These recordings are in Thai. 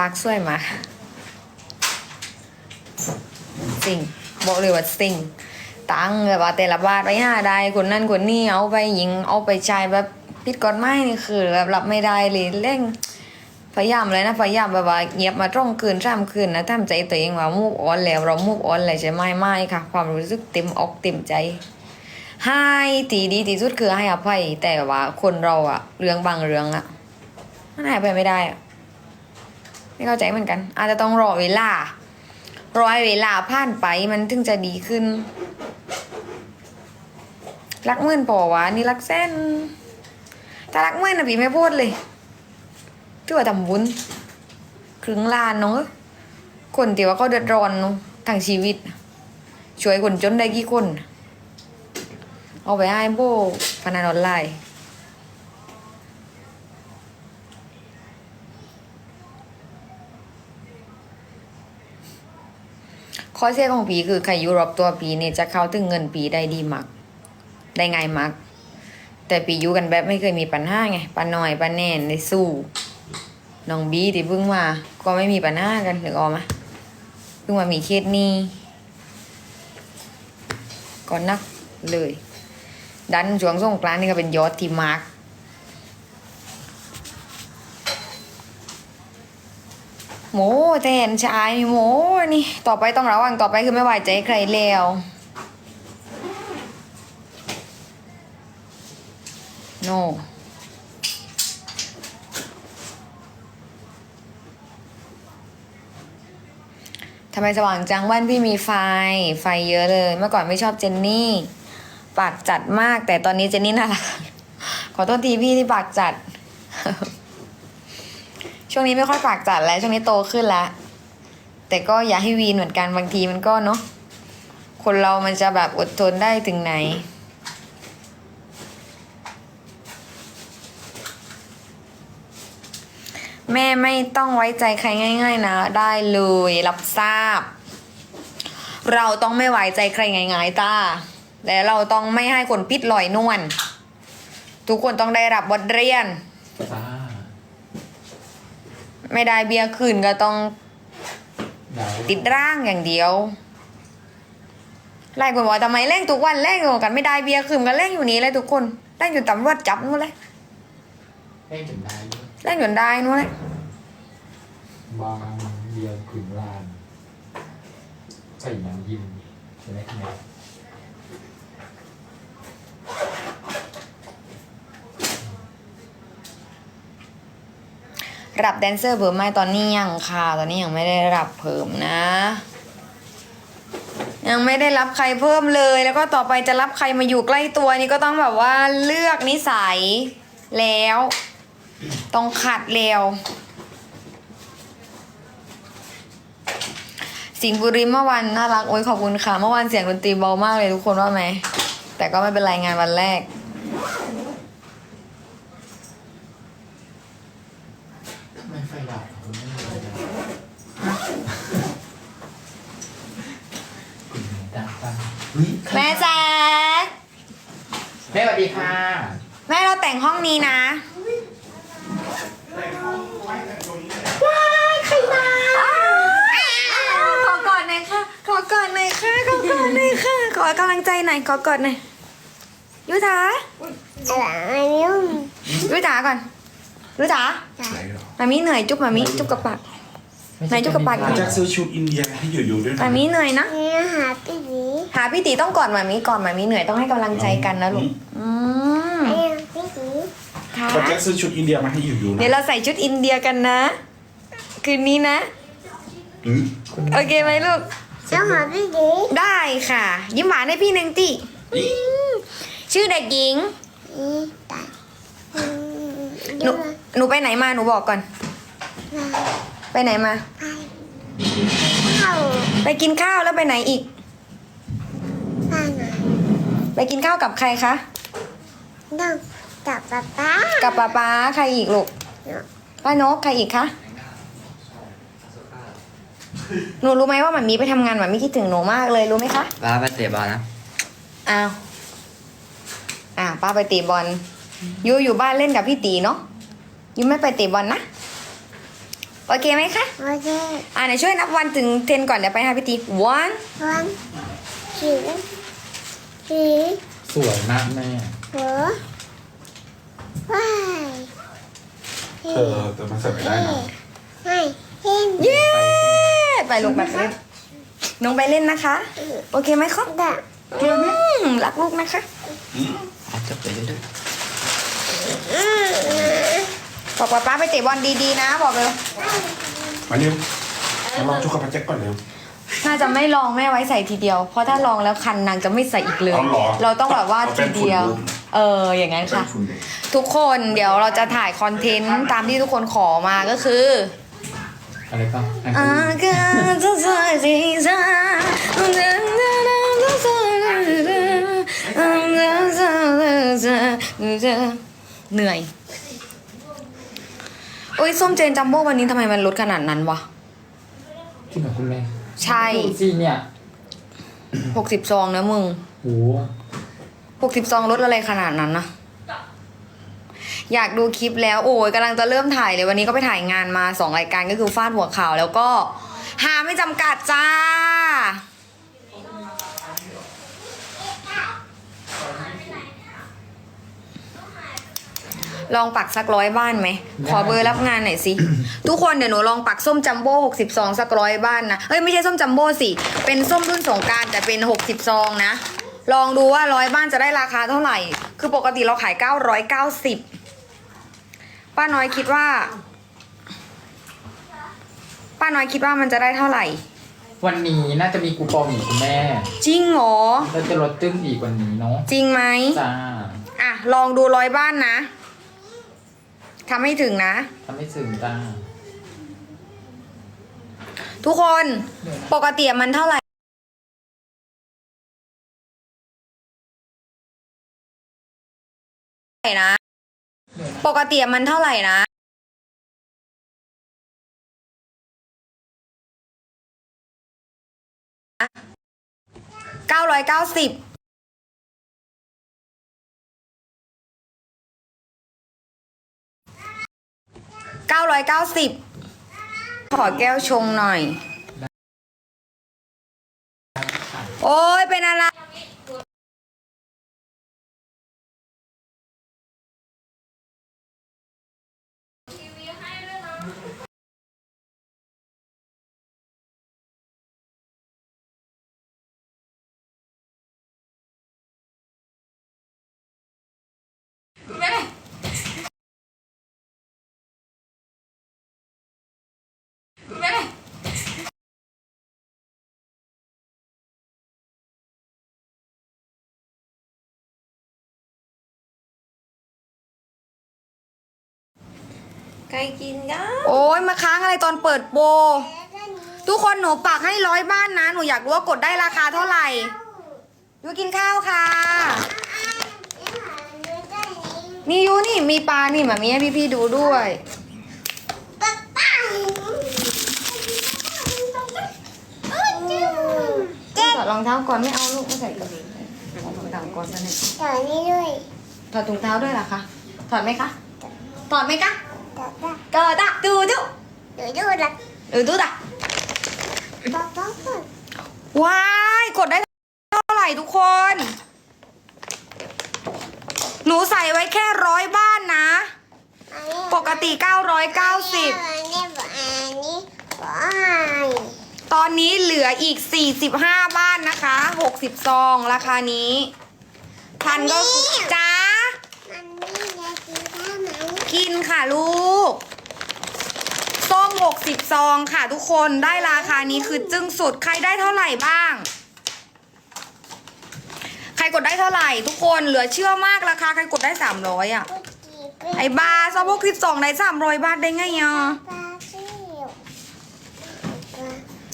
ปากสวยมาสิ่งบอกเลยว่าสิ่งตังแบบว่าแต่ละบาทไปห้าได้คนนั่นคนนี้เอาไปยิงเอาไปใช้แบบผิดกฎหมายนี่คือแบบรับไม่ได้เลยเร่งพยายามเลยนะพยายามแบบว่าเงียบมาตรงคืนสามคืนนะทำใจตัวเองว่ามูฟออนแล้วเรามูฟออนเลยใช่ไหมไม่ค่ะ ความรู้สึกเต็มอกเต็มใจให้ทีดีที่สุดคือให้อภัยแต่ว่าคนเราอะเรื่องบางเรื่องอะมันให้ไปไม่ได้อะ ไม่เข้าใจเหมือนกัน อาจจะต้องรอเวลารอให้เวลาผ่านไปมันถึงจะดีขึ้น รักหมื่นพอวะนี่รักแสนถ้ารักหมื่นนะพี่ไม่พูดเลยถือว่าทำบุญครึ่งล้านเนาะคนที่ว่าเขาเดือดร้อนเนาะทั้งชีวิต ช่วยคนจนได้กี่คน เอาไปให้โบพนันออนไลน์ ข้อเสียของปีคือใครอยู่รอบตัวปีเนี่ยจะเข้าถึงเงินปีได้ดีมากได้ง่ายมากแต่ปีอยู่กันแบบไม่เคยมีปัญหาไงปันหน่อยปันแน่นได้สู้น้องบีที่เพิ่งมาก็ไม่มีปัญหากันถึงออกมาเพิ่งมามีเคสหนี้ก็นักเลย ดันช่วงสงกรานนี่ก็เป็นยอดที่มาร์ก โมแทนชายโมนี่ ต่อไปต้องระวังต่อไปคือไม่ไว้ใจใครแล้วโนทำไมสว่างจังบ้านพี่มีไฟ ไฟเยอะเลย เมื่อก่อนไม่ชอบเจนนี่ ปากจัดมาก แต่ตอนนี้เจนนี่น่ารักขอโทษทีพี่ที่ปากจัด ช่วงนี้ไม่ค่อยปากจัดแล้วช่วงนี้โตขึ้นแล้วแต่ก็อย่าให้วีนเหมือนกันบางทีมันก็เนาะคนเรามันจะแบบอดทนได้ถึงไหน แม่ไม่ต้องไว้ใจใครง่าย ๆ นะ ได้เลยรับทราบ เราต้องไม่ไว้ใจใครง่ายๆตาและเราต้องไม่ให้คนพิษลอยนวลทุกคนต้องได้รับบทเรียนจ้า ไม่ได้เบียร์คืนก็ต้องเดี๋ยวติดร่างอย่างเดียวไล่คนบอกว่าทำไมเล่งทุกวันเล่งอยู่กันไม่ได้เบียร์คืนก็เล่งอยู่นี้เลยทุกคนเล่งจนตำรวจจับนู่นเลยเล่นจนได้เยอะเล่งจนได้นู่นเลยบางเดียวขึงลานใส่หนังยินใช่ไหมแม่ รับแดนเซอร์เพิ่มไหมตอนนี้ยังค่ะ ตอนนี้ยังไม่ได้รับเพิ่มนะ ยังไม่ได้รับใครเพิ่มเลย แล้วก็ต่อไปจะรับใครมาอยู่ใกล้ตัวนี่ก็ต้องแบบว่าเลือกนิสัยแล้ว ต้องขัดแล้วสิงบุรีเมื่อวานน่ารักโอ้ยขอบคุณค่ะ เมื่อวานเสียงดนตรีเบามากเลยทุกคนว่าไหม แต่ก็ไม่เป็นไรงานวันแรก ทำไมไฟดับคุณไม่เลยนะคุณดังจังเฮ้ย แม่แจ๊คแม่สวัสดีค่ะ แม่เราแต่งห้องนี้นะขอกอดหน่อยค่ะ ขอกอดหน่อยค่ะ ขอกอดหน่อยค่ะ ขอกำลังใจหน่อย ขอกอดหน่อยยุถาอะไรยุ่งยุถาก่อนยุถามามีเหนื่อยจุ๊บมามีจุ๊บกับปากไหนจุกกระปากอาแจ็คซื้อชุดอินเดียให้อยู่ๆด้วยมานะมีเหนื่อยนะนี่หาพี่ดี หาพี่ตีต้องกอดมามีก่อนมามีเหนื่อยต้องให้กำลังใจกันนะลูกอืมไอ้พี่ดีค่ะอาแจ็คซื้อชุดอินเดียมาให้อยู่ๆเดี๋ยวนะเราใส่ชุดอินเดียกันนะ คืนนี้นะ อืมโอเคไหมลูกต้องหาพี่ดีได้ค่ะ ยิ้มหวานให้พี่หนึ่งติชื่อเด็กหญิง อีตาอืมหนูหนูไปไหนมาหนูบอกก่อนไปไหนมา เข้าไปกินข้าวแล้วไปไหนอีกบ้านไหน ไปกินข้าวกับใครคะต้องจับป๊าป๊ากับป๊าป๊าใครอีกลูกป้านกใครอีกคะหนูรู้ไหมว่าหมันมีไปทำงานหมันมีคิดถึงหนูมากเลยรู้ไหมคะลาไปเตะบอลนะอ้าวอ่าป้าไปเตะบอลยูอยู่บ้านเล่นกับพี่ตีเนาะยูไม่ไปเตะบอลนะไปโอเคไหมคะโอเคอ่าไหนช่วยนับวันถึงเทนก่อนเดี๋ยวไปหาพี่ตี one วัน สีสีสวยมากแม่ หัวว้ายเธอแต่มันใส่ไม่ได้นะให้เห็นเย้ไปลงไปเล่นน้องไปเล่นนะคะ โอเคไหมครับดะอืมรักลูกนะคะอาจจะไปได้ด้วยอืมบอกว่าป้าไปเตะบอลดีๆนะ บอกเลย มาเร็วมาลองชุกกับพันแจ็คก่อนเร็ว น่าจะไม่ลองแม่ไว้ใส่ทีเดียว เพราะถ้าลองแล้วคันนางจะไม่ใส่อีกเลยเอาเหรอเราต้องแบบว่าเอาเป็ทีนเดียวฝุ่นรูปเอออย่างนั้นค่ะคุณเด็กทุกคนเดี๋ยวเราจะถ่ายคอนเทนต์ตามที่ทุกคนขอมาก็คืออะไรบ้างอันอานี้การจะสวยจริงจังเหนื่อย โอ้ยส้มเจนจัมโบ้วันนี้ทำไมมันลดขนาดนั้นวะ จริงเหรอคุณแม่ ใช่ดูสิเนี่ยหกสิบซองนะมึงโหหกสิบซองลดอะไรขนาดนั้นนะอยากดูคลิปแล้วโอ้ยกำลังจะเริ่มถ่ายเลยวันนี้ก็ไปถ่ายงานมาสองรายการก็คือฟาดหัวข่าวแล้วก็หาไม่จำกัดจ้า ลองปักสักร้อยบ้านไหม ขอเบอร์รับงานหน่อยสิ ทุกคนเดี๋ยวหนูลองปักส้มจัมโบ้หกสิบซองสักร้อยบ้านนะ เอ้ยไม่ใช่ส้มจัมโบ้สิ เป็นส้มรุ่นสงกรารแต่เป็นหกสิบซองนะ ลองดูว่าร้อยบ้านจะได้ราคาเท่าไหร่ คือปกติเราขายเก้าร้อยเก้าสิบป้าน้อยคิดว่า ป้าน้อยคิดว่ามันจะได้เท่าไหร่ วันนี้น่าจะมีคูปองอีกคุณแม่จริงเหรอแล้วจะลดตึ้งอีกวันนี้เนาะจริงไหมจ้า อะลองดูร้อยบ้านนะ ทำให้ถึงนะ ทำให้ถึงจ้าทุกคนปกติมันเท่าไหร่นะ ปกติมันเท่าไหร่นะ เก้าร้อยเก้าสิบ เก้าร้อยเก้าสิบขอแก้วชงหน่อย ใครกินกันโอ้ยมาค้างอะไรตอนเปิดโปรทุกคนหนูปักให้ร้อยบ้านนะ หนูอยากรู้ว่ากดได้ราคาเท่าไหร่ยูกินข้าวค่ะ นี่ยูนี่มีปลานี่มามีให้พี่ๆดูด้วยป๊าป๊าเจ๊ถอดรองเท้าก่อนไม่เอาลูกไม่ใส่กระดิ่งถอดรองเท้าก่อนซะหน่อยต่อนี้ด้วยถอดถุงเท้าด้วยเหรอคะถอดไหมคะถอดไหมคะ ต่อได้เกิดอะดูดูเดี๋ยวดูละหรือดูดะป๊าป๊าก่อนว้ายกดได้เท่าไหร่ทุกคน หนูใส่ไว้แค่ร้อยบ้านนะปกติ 990 อันนี้บอกอันนี้บอกให้ตอนนี้เหลืออีก 45 บ้านนะคะ 60 ซอง ราคานี้ทันก็คือจ้า มันนี่จะกินได้ไหม กินค่ะลูก ส้ม 60 ซองค่ะทุกคนได้ราคานี้คือจึ้งสุด ใครได้เท่าไหร่บ้าง ใครกดได้เท่าไหร่ ทุกคนเหลือเชื่อมากราคาใครกดได้ 300อะพูดกี่เป็นไอ้บาซอพวกสิบสองได้สามร้อยบาทได้ไงอะปลาเชี่ยวปลา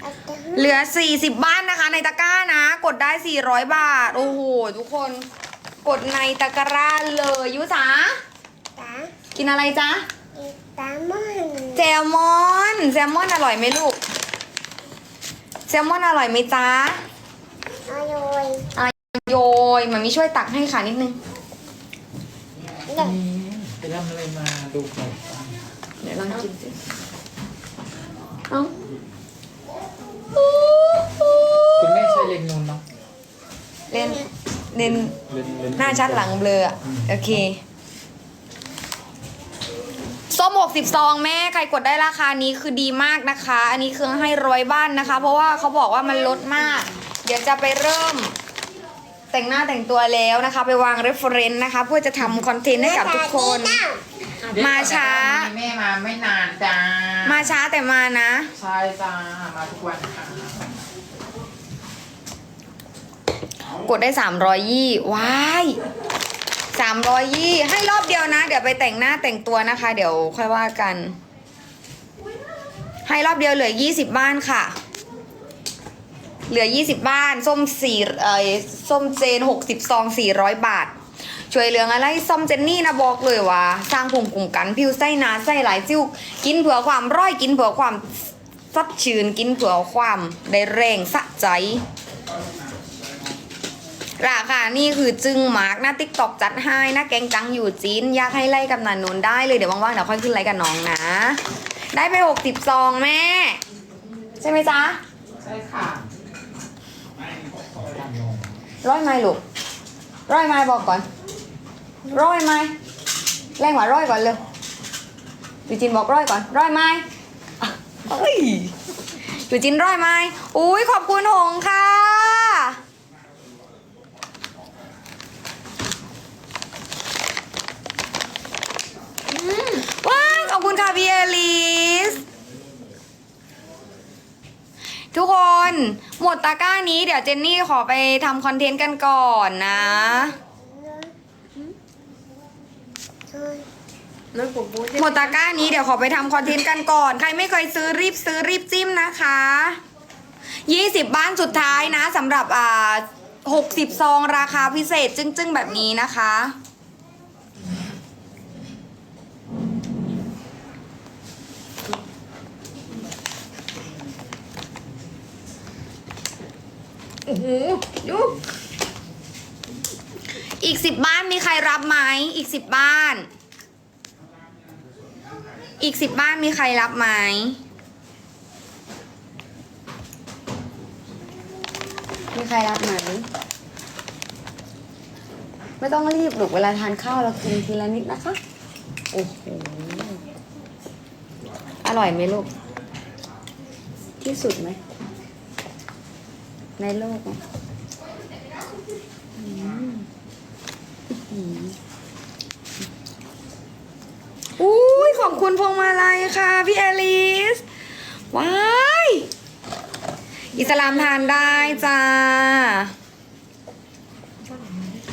เอาแต่เหลือสี่สิบบ้านนะคะ ในตะกร้านะ กดได้สี่ร้อยบาท โอ้โห ทุกคน กดในตะกร้าเลยยุสาตา กินอะไรจ๊ะอีกตามอนแซลมอนแซลมอนอร่อยไหมลูกแซลมอนอร่อยไหมจ๊ะอร่อยโยยมันมีช่วยตักให้ค่ะนิดนึงเด็กไปทำอะไรมาดูหน่อยเดี๋ยวลองกินสิเอ้าคุณแม่ใช้เลนส์นูนเนาะเล่นเล่นเลนส์เลนส์หน้าชัดหลังเบลออะโอเค ส้ม60ซองแม่ใครกดได้ราคานี้คือดีมากนะคะ อันนี้คือให้ร้อยบ้านนะคะ เพราะว่าเขาบอกว่ามันลดมาก เดี๋ยวจะไปเริ่ม แต่งหน้าแต่งตัวแล้วนะคะ ไปวาง reference นะคะ เพื่อจะทำคอนเทนต์ให้กับทุกคน มาช้า แม่มาไม่นานจ้ามาช้าแต่มานะ ใช่จ้ามาทุกวันค่ะกดได้สามรอยยี่ว้าย สามร้อยยี่ให้รอบเดียวนะ เดี๋ยวไปแต่งหน้าแต่งตัวนะคะ เดี๋ยวค่อยว่ากัน ให้รอบเดียวเหลือยี่สิบบ้านค่ะ เหลือยี่สิบบ้าน ส้มสี่เออส้มเจนหกสิบซองสี่ร้อยบาท ช่วยเหลืองอะไรส้มเจนนี่นะบอกเลยว่า สร้างภูมิคุ้มกันผิวไส้นาไส้หลายจิ้วกินเผื่อความร้อยกินเผื่อความซัดชื่นกินเผื่อความได้แรงสะใจ ราคานี่คือจึงมาร์กหน้าติ๊กตอกจัดให้หน้าแกงจังอยู่จีนอยากให้ไล่กับนันนนได้เลยเดี๋ยวว่างๆเดี๋ยวค่อยขึ้นไล่กับน้องนะ ได้ไปหกสิบซองแม่ ใช่ไหมจ๊ะใช่ค่ะสองพันลงร้อยไม้ลูกร้อยไม้บอกก่อนร้อยไม้แรงกว่าร้อยก่อนเร็วยูจินบอกร้อยก่อนร้อยไม้อะเอ้ยยูจินร้อยไม้อุ้ยขอบคุณหงค่ะ ว้ายข อบคุณค่ะพี่เอลิส ทุกคน หมดตะกร้านี้เดี๋ยวเจนนี่ขอไปทำคอนเทนต์กันก่อนนะแล้วดหมดตะกร้านี้เดี๋ยวขอไปทำคอนเทนต์กันก่อน ใครไม่เคยซื้อรีบซื้อรีบจิ้มนะคะ20บ้านสุดท้ายนะสำหรับอ่า60ซองราคาพิเศษจึ้งๆ แบบนี้นะคะ โอ้โหดู อีก10บ้านมีใครรับไหมอีก10บ้าน อีก10บ้านมีใครรับไหมมีใครรับไหมไม่ต้องรีบหรอกเวลาทานข้าวเรากินทีละนิดนะคะ โอ้โห อร่อยไหมลูก ที่สุดไหม ในโลกอืม อุ้ยขอบคุณพวงมาลัยค่ะพี่เอลิส ว้าย อิสลามทานได้จ้า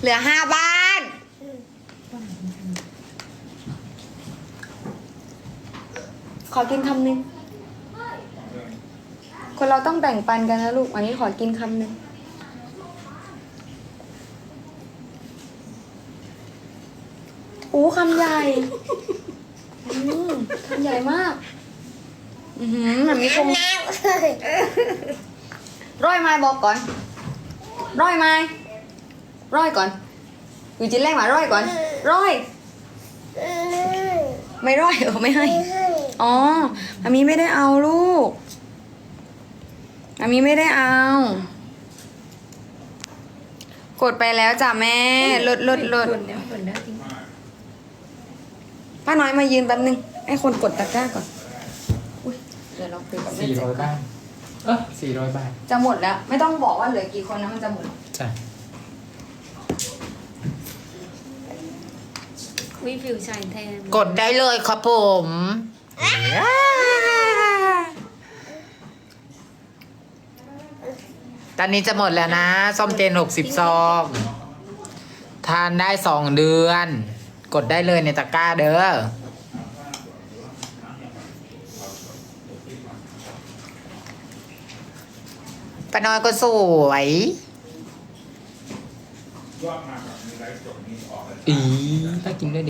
เหลือห้าบ้านขอกินคำหนึ่งคนเราต้องแบ่งปันกันนะลูก อันนี้ขอกินคำหนึ่ง อ้คำใหญ่อืมคำใหญ่มาก อือหือมันมีคงน้ำเลยร้อยไม้บอกก่อน ร้อยไม้ร้อยก่อน อยู่จินแรกมาร้อยก่อน ร้อย ไม่ร้อยเออไม่ให้ไม่ให้อ๋ออามีไม่ได้เอาลูกอามีไม่ได้เอา กดไปแล้วจ้ะแม่ลดลดลดหล่นแล้วหล่นแล้วจริง ป้าน้อยมายืนแป๊บนึงให้คนกดตะกร้าก่อน อุ้ยเดี๋ยวเราคุยกับแม่สี่เจ๊ร้อยบ้านเออสี่ร้อยบ้านจะหมดแล้ว ไม่ต้องบอกว่าเหลือกี่คนนะมันจะหมดใช่วิฟิวชายแทนกดได้เลยครับผม ตอนนี้จะหมดแล้วนะ ส้มเจนหกสิบซอง ทานได้สองเดือน กดได้เลยในตะกร้าเด้อป้าน้อยก็สวยอีถ้ากินด้วย